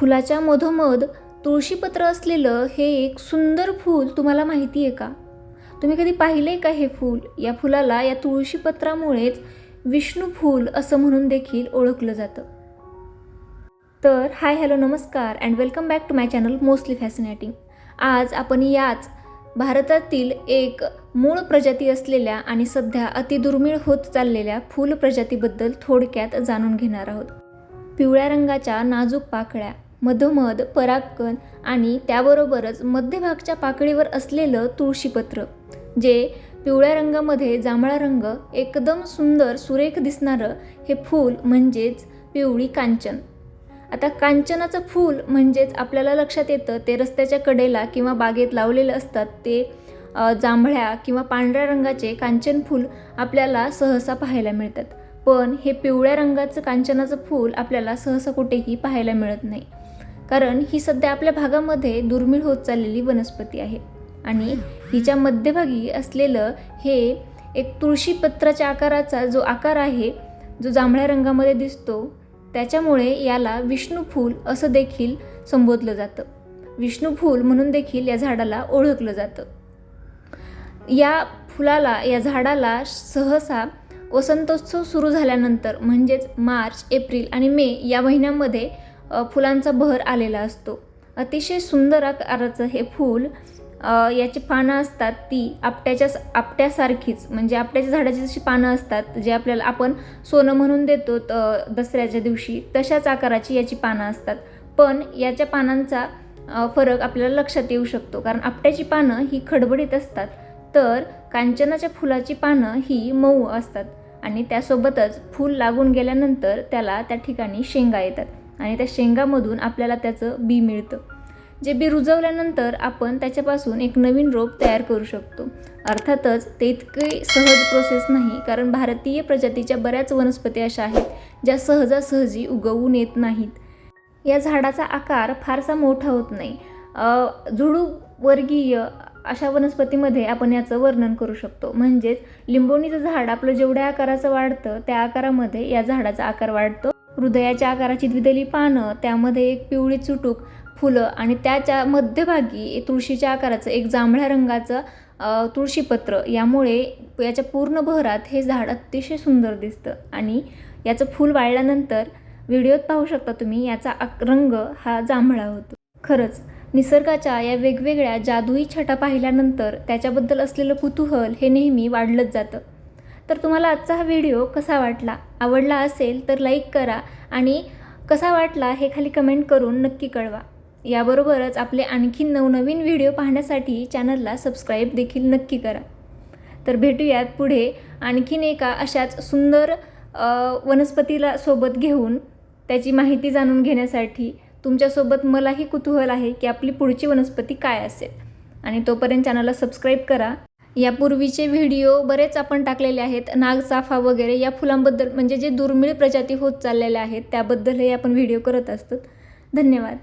फुलाच्या मधोमध तुळशीपत्र असलेलं हे एक सुंदर फूल तुम्हाला माहिती आहे का? तुम्ही कधी पाहिले का हे फूल? या फुलाला या तुळशीपत्रामुळेच विष्णू फूल असं म्हणून देखील ओळखलं जातं. तर हाय हॅलो नमस्कार and welcome back to my channel mostly fascinating. आज आपण याच भारतातील एक मूळ प्रजाती असलेल्या आणि सध्या अतिदुर्मिळ होत चाललेल्या फूल प्रजातीबद्दल थोडक्यात जाणून घेणार आहोत. पिवळ्या रंगाच्या नाजूक पाकळ्या मधोमध परागकण आणि त्याबरोबरच मध्यभागच्या पाकळीवर असलेलं तुळशीपत्र जे पिवळ्या रंगामध्ये जांभळा रंग एकदम सुंदर सुरेख दिसणारं हे फूल म्हणजेच पिवळी कांचन. आता कांचनाचं फूल म्हणजेच आपल्याला लक्षात येतं ते रस्त्याच्या कडेला किंवा बागेत लावलेलं असतात ते जांभळ्या किंवा पांढऱ्या रंगाचे कांचन फूल आपल्याला सहसा पाहायला मिळतात. पण हे पिवळ्या रंगाचं कांचनाचं फूल आपल्याला सहसा कुठेही पाहायला मिळत नाही. कारण ही सध्या आपल्या भागामध्ये दुर्मिळ होत चाललेली वनस्पती आहे. आणि हिच्या मध्यभागी असलेलं हे एक तुळशीपत्राच्या आकाराचा जो आकार आहे जो जांभळ्या रंगामध्ये दिसतो त्याच्यामुळे याला विष्णू फूल असं देखील संबोधलं जातं. विष्णू फूल म्हणून देखील या झाडाला ओळखलं जातं. या फुलाला या झाडाला सहसा वसंतोत्सव सुरू झाल्यानंतर म्हणजेच मार्च एप्रिल आणि मे या महिन्यामध्ये फुलांचा बहर आलेला असतो. अतिशय सुंदर आकाराचं हे फूल याची पानं असतात ती आपट्याच्या आपट्यासारखीच. म्हणजे आपट्याच्या झाडाची जशी पानं असतात जे आपल्याला आपण सोनं म्हणून देतो त- दसऱ्याच्या दिवशी तशाच आकाराची याची पानं असतात. पण याच्या पानांचा फरक आपल्याला लक्षात येऊ शकतो. कारण आपट्याची पानं ही खडबडीत असतात. तर कांचनाच्या फुलाची पानं ही मऊ असतात. आणि त्यासोबतच फूल लागून गेल्यानंतर त्याला त्या ठिकाणी शेंगा येतात. आणि त्या शेंगामधून आपल्याला त्याचं बी मिळतं. जे बी रुजवल्यानंतर आपण त्याच्यापासून एक नवीन रोप तयार करू शकतो. अर्थातच ते इतके सहज प्रोसेस नाही कारण भारतीय प्रजातीच्या बऱ्याच वनस्पती अशा आहेत ज्या सहजासहजी उगवून येत नाहीत. या झाडाचा आकार फारसा मोठा होत नाही. अ, वर्गीय अशा वनस्पतीमध्ये आपण याचं वर्णन करू शकतो. म्हणजेच लिंबोणीचं झाड आपलं जेवढ्या आकाराचं वाढतं त्या आकारामध्ये या झाडाचा आकार वाढतो. हृदयाच्या आकाराची द्विदली पानं त्यामध्ये एक पिवळी चुटूक फुलं आणि त्याच्या मध्यभागी तुळशीच्या आकाराचं एक जांभळ्या रंगाचं तुळशीपत्र. यामुळे याच्या पूर्ण बहरात हे झाड अतिशय सुंदर दिसतं. आणि याचं फूल वाळल्यानंतर व्हिडिओत पाहू शकता तुम्ही याचा आक- रंग हा जांभळा होतो. खरंच निसर्गाच्या या वेगवेगळ्या जादुई छटा पाहिल्यानंतर त्याच्याबद्दल असलेलं कुतूहल हे नेहमी वाढलंच जातं. तर तुम्हाला आजचा हा व्हिडिओ कसा वाटला? आवडला असेल तर लाईक करा आणि कसा वाटला हे खाली कमेंट करून नक्की कळवा. याबरोबरच आपले आणखी नवनवीन व्हिडिओ पाहण्यासाठी चॅनलला सबस्क्राईब देखील नक्की करा. तर भेटूयात पुढे आणखीन एका अशाच सुंदर वनस्पतीला सोबत घेऊन त्याची माहिती जाणून घेण्यासाठी. तुमच्यासोबत मलाही कुतूहल आहे की आपली पुढची वनस्पती काय असेल. आणि तोपर्यंत चॅनलला सबस्क्राईब करा. यापूर्वीचे व्हिडिओ बरेच आपण टाकलेले आहेत. नागचाफा वगैरे या फुलांबद्दल म्हणजे जे दुर्मिळ प्रजाती होत चाललेल्या आहेत त्याबद्दलही आपण व्हिडिओ करत असतो. धन्यवाद.